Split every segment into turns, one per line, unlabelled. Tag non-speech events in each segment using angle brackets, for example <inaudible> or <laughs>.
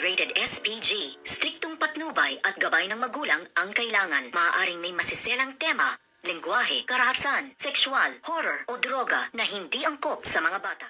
rated SPG. Striktong patnubay at gabay ng magulang ang kailangan. Maaaring may masiselang tema, lengguwahe, karahasan, sexual, horror o droga na hindi angkop sa mga bata.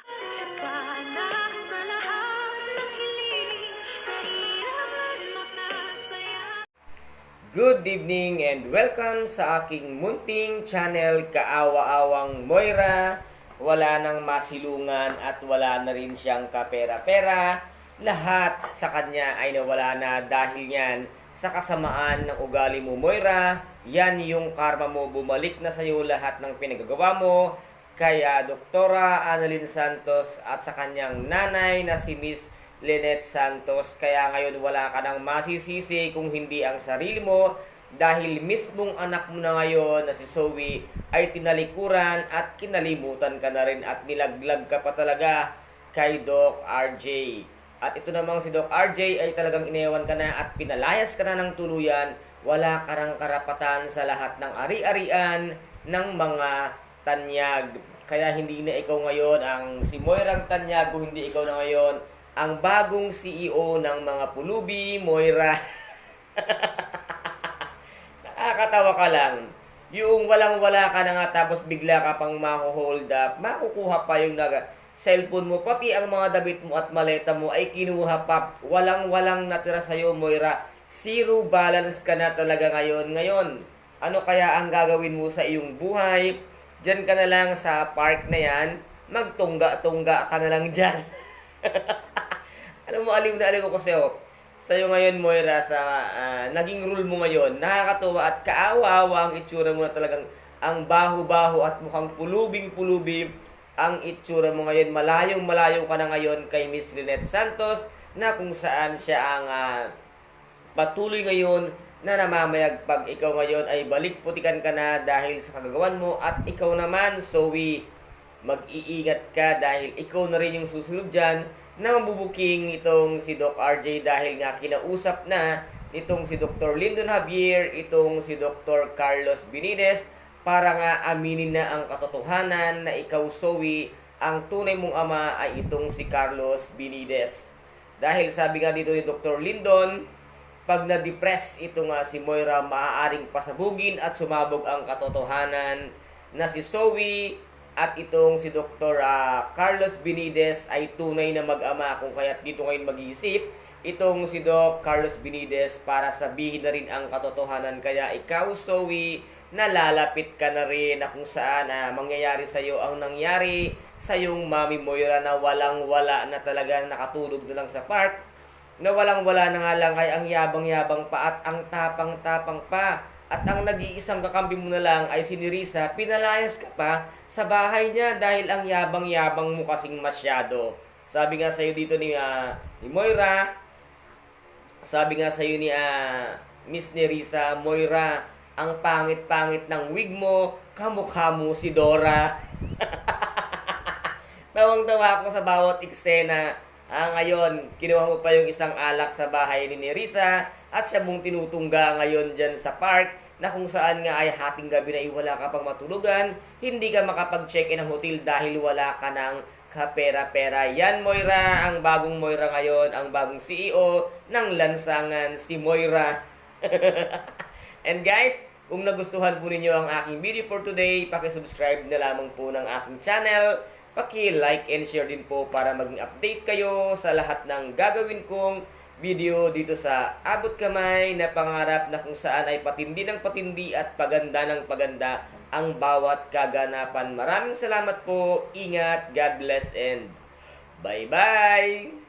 Good evening and welcome sa aking munting channel Kaawa-awang Moira. Wala nang masilungan at wala na rin siyang kapera-pera. Lahat sa kanya ay nawala na dahil yan sa kasamaan ng ugali mo Moira. Yan yung karma mo. Bumalik na sa'yo lahat ng pinagagawa mo. Kaya Doktora Annalyn Santos at sa kanyang nanay na si Miss Lynette Santos. Kaya ngayon wala ka nang masisisi kung hindi ang sarili mo dahil mismong anak mo na ngayon na si Zoe ay tinalikuran at kinalimutan ka na rin at nilaglag ka pa talaga kay Doc RJ. At ito namang si Doc RJ ay talagang inewan ka na at pinalayas ka na ng tuluyan. Wala ka rang karapatan sa lahat ng ari-arian ng mga tanyag. Kaya hindi na ikaw ngayon ang si Moirang Tanyag kung hindi ikaw na ngayon ang bagong CEO ng mga pulubi, Moira. <laughs> Nakakatawa ka lang. Yung walang-wala ka na nga tapos bigla ka pang maho-hold up, makukuha pa yung naga cellphone mo, pati ang mga damit mo at maleta mo ay kinuha pa. Walang-walang natira sa'yo, Moira. Zero balance ka na talaga ngayon. Ngayon, ano kaya ang gagawin mo sa iyong buhay? Diyan ka na lang sa park na yan, magtungga-tungga ka na lang dyan. <laughs> Alam mo, aliw na aliw ako sa'yo. Sa'yo ngayon, Moira, sa ah, naging rule mo ngayon, nakakatuwa at kaawawa ang itsura mo na talagang ang baho-baho at mukhang pulubing-pulubi ang itsura mo ngayon. Malayong malayo ka na ngayon kay Miss Lynette Santos na kung saan siya ang ah, patuloy ngayon na namamayagpag ikaw ngayon ay balik ka na dahil sa kagagawan mo at ikaw naman, Zoe, mag-iingat ka dahil ikaw na rin yung susunod dyan na mabubuking itong si Doc RJ dahil nga kinausap na itong si Dr. Lyndon Javier, itong si Dr. Carlos Benitez para nga aminin na ang katotohanan na ikaw, Zoe, ang tunay mong ama ay itong si Carlos Benitez. Dahil sabi nga dito ni Dr. Lyndon, pag na-depress ito nga si Moira, maaaring pasabugin at sumabog ang katotohanan na si Zoe at itong si Dr. ah, Carlos Benitez ay tunay na mag-ama kung kaya't dito ngayon mag-iisip itong si Doc Carlos Benitez para sabihin na rin ang katotohanan. Kaya ikaw, Zoe, nalalapit ka na rin na kung saan ah, mangyayari sa iyo ang nangyari sa iyong Mami Moira na walang-wala na talaga nakatulog na lang sa park na walang-wala na nga lang ay ang yabang-yabang pa at ang tapang-tapang pa. At ang nag-iisang kakampi mo na lang ay si Nerissa, pinalayas ka pa sa bahay niya dahil ang yabang-yabang mo kasing masyado. Sabi nga sa'yo dito ni, ah, ni Moira, sabi nga sa'yo ni ah, Miss Nerissa, Moira, ang pangit-pangit ng wig mo, kamukha mo si Dora. <laughs> Tawang-tawa ako sa bawat eksena. Ah, ngayon, kinuha mo pa yung isang alak sa bahay ni Nerissa at siya mong tinutungga ngayon dyan sa park na kung saan nga ay hating gabi na iwala ka pang matulugan, hindi ka makapag-check-in ng hotel dahil wala ka ng kapera-pera. Yan, Moira, ang bagong Moira ngayon, ang bagong CEO ng lansangan, si Moira. <laughs> And guys, kung nagustuhan po ninyo ang aking video for today, paki-subscribe na lamang po ng aking channel. Paki-like and share din po para maging update kayo sa lahat ng gagawin kong video dito sa Abot Kamay na pangarap na kung saan ay patindi ng patindi at paganda ng paganda ang bawat kaganapan. Maraming salamat po. Ingat. God bless and bye-bye!